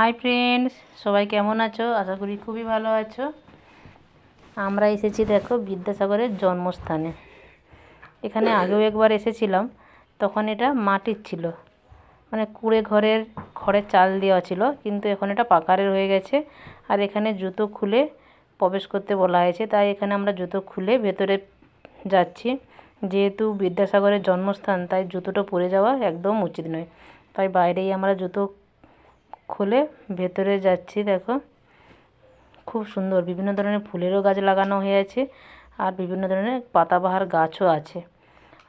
Hi friends সবাই কেমন আছো? আশা করি খুবই ভালো আছো। আমরা এসেছি, দেখো, বিদ্যাসাগরের জন্মস্থানে। এখানে আগেও একবার এসেছিলাম। তখন এটা মাটির ছিল। মানে কুড়ে ঘরের খড়ের চাল দেওয়া ছিল। কিন্তু এখন এটা পাকারের হয়ে গেছে। আর এখানে জুতো খুলে প্রবেশ করতে বলা হয়েছে। তাই এখানে আমরা জুতো খুলে ভেতরে যাচ্ছি। যেহেতু বিদ্যাসাগরের জন্মস্থান, তাই জুতোটা পরে যাওয়া একদম উচিত নয়। তাই বাইরেই আমরা জুতো খুলে ভেতরে যাচ্ছি, দেখো। খুব সুন্দর, বিভিন্ন ধরনের ফুলেরও গাছ লাগানো হয়েছে আর বিভিন্ন ধরনের পাতাবাহার গাছও আছে।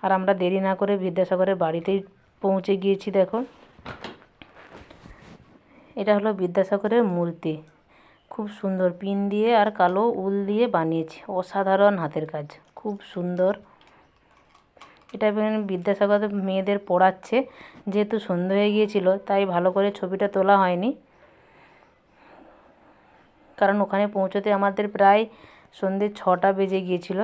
আর আমরা দেরি না করে বিদ্যাসাগরের বাড়িতেই পৌঁছে গিয়েছি, দেখো। এটা হলো বিদ্যাসাগরের মূর্তি। খুব সুন্দর, পিন দিয়ে আর কালো উল দিয়ে বানিয়েছে, অসাধারণ হাতের কাজ, খুব সুন্দর। এটা বিদ্যাসাগর মেয়েদের পড়াচ্ছে, যেহেতু সন্ধে হয়ে গিয়েছিল, তাই ভালো করে ছবিটা তোলা হয়নি। কারণ ওখানে পৌঁছতে আমাদের প্রায় সন্ধে ছটা বেজে গিয়েছিল,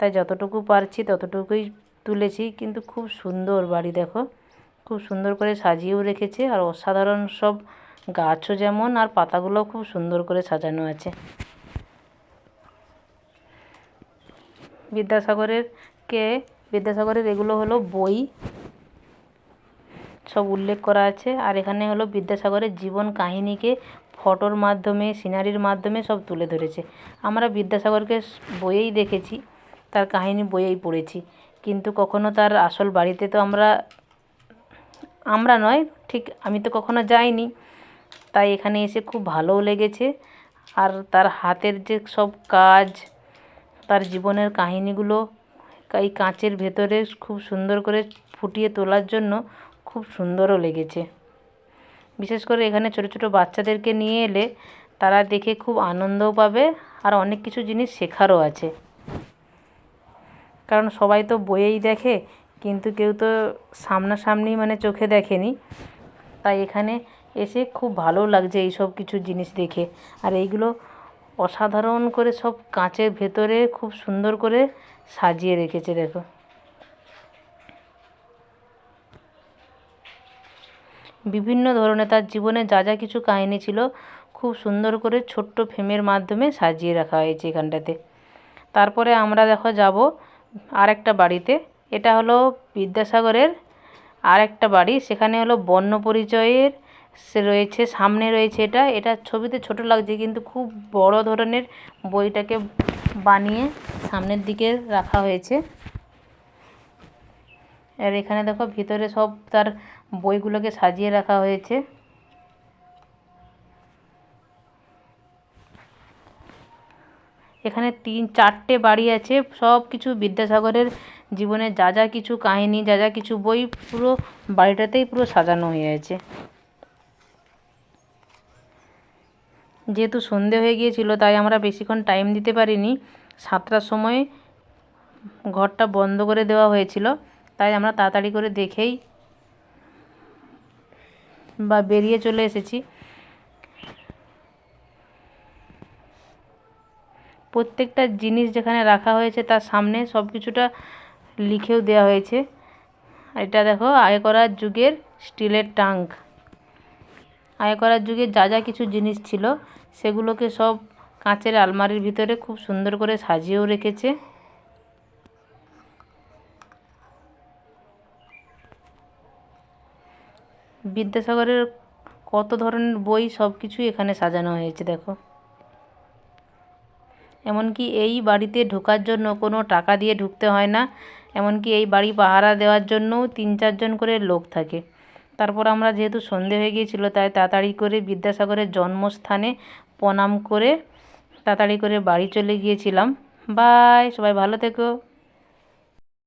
তাই যতটুকু পারছি ততটুকুই তুলেছি, কিন্তু খুব সুন্দর বাড়ি দেখো। খুব সুন্দর করে সাজিয়েও রেখেছে, আর অসাধারণ সব গাছও যেমন, আর পাতাগুলোও খুব সুন্দর করে সাজানো আছে। বিদ্যাসাগরের কে বিদ্যাসাগরের এগুলো হলো বই। সব উল্লেখ করা আছে। আর এখানে হলো বিদ্যাসাগরের জীবন কাহিনীকে, ফটোর মাধ্যমে, সিনারির মাধ্যমে সব তুলে ধরেছে। আমরা বিদ্যাসাগরকে বইয়েই দেখেছি, তার কাহিনী বইয়েই পড়েছি। কিন্তু কখনো তার আসল বাড়িতে তো আমরা আমরা নয়, ঠিক আমি তো কখনো যাইনি। তাই এখানে এসে খুব ভালোও লেগেছে। আর তার হাতের যে সব কাজ, তার জীবনের কাহিনিগুলো এই কাঁচের ভেতরে খুব সুন্দর করে ফুটিয়ে তোলার জন্য খুব সুন্দরও লেগেছে। বিশেষ করে এখানে ছোটো ছোটো বাচ্চাদেরকে নিয়ে এলে তারা দেখে খুব আনন্দও পাবে আর অনেক কিছু জিনিস শেখারও আছে। কারণ সবাই তো বইয়েই দেখে, কিন্তু কেউ তো সামনাসামনি মানে চোখে দেখেনি। তাই এখানে এসে খুব ভালো লাগছে এই সব কিছু জিনিস দেখে। আর এইগুলো অসাধারণ করে সব কাঁচের ভেতরে খুব সুন্দর করে সাজিয়ে রেখেছে, দেখো। বিভিন্ন ধরনের, তার জীবনে যা যা কিছু কাহিনী ছিল, খুব সুন্দর করে ছোট্ট ফ্রেমের মাধ্যমে সাজিয়ে রাখা হয়েছে এখানটাতে। তারপরে আমরা দেখো যাব আরেকটা বাড়িতে। এটা হলো বিদ্যাসাগরের আরেকটা বাড়ি। সেখানে হলো বর্ণ পরিচয়ের সে রয়েছে, সামনে রয়েছে এটা। এটা ছবিতে ছোট লাগছে কিন্তু খুব বড় ধরনের বইটাকে বানিয়ে সামনের দিকে রাখা হয়েছে। আর এখানে দেখো ভিতরে সব তার বইগুলোকে সাজিয়ে রাখা হয়েছে। এখানে তিন, চারটে বাড়ি আছে। সব কিছু বিদ্যাসাগরের জীবনে যা যা কিছু কাহিনী, যা যা কিছু বই পুরো বাড়িটাতেই পুরো সাজানো হয়ে আছে। যেহেতু সন্ধে হয়ে গিয়েছিল, তাই আমরা বেশিক্ষণ টাইম দিতে পারিনি। সাতটার সময় ঘরটা বন্ধ করে দেওয়া হয়েছিল, তাই আমরা তাড়াতাড়ি করে দেখেই বা বেরিয়ে চলে এসেছি। প্রত্যেকটা জিনিস যেখানে রাখা হয়েছে তার সামনে সব কিছুটা লিখেও দেওয়া হয়েছে। এটা দেখো, আয় করার যুগের স্টিলের টাঙ্ক। আয় করার যুগে যা যা কিছু জিনিস ছিল সেগুলোকে সব কাঁচের আলমারির ভিতরে খুব সুন্দর করে সাজিয়েও রেখেছে। বিদ্যাসাগরের কত ধরনের বই সব কিছুই এখানে সাজানো হয়েছে, দেখো। এমনকি এই বাড়িতে ঢোকার জন্য কোনো টাকা দিয়ে ঢুকতে হয় না, এমনকি এই বাড়ি পাহারা দেওয়ার জন্যও তিন চারজন করে লোক থাকে। তারপর আমরা যেহেতু সন্ধে হয়ে গিয়েছিল, তাই তাড়াতাড়ি করে বিদ্যাসাগরের জন্মস্থানে প্রণাম করে তাড়াতাড়ি করে বাড়ি চলে গিয়েছিলাম। বাই সবাই ভালো থেকো।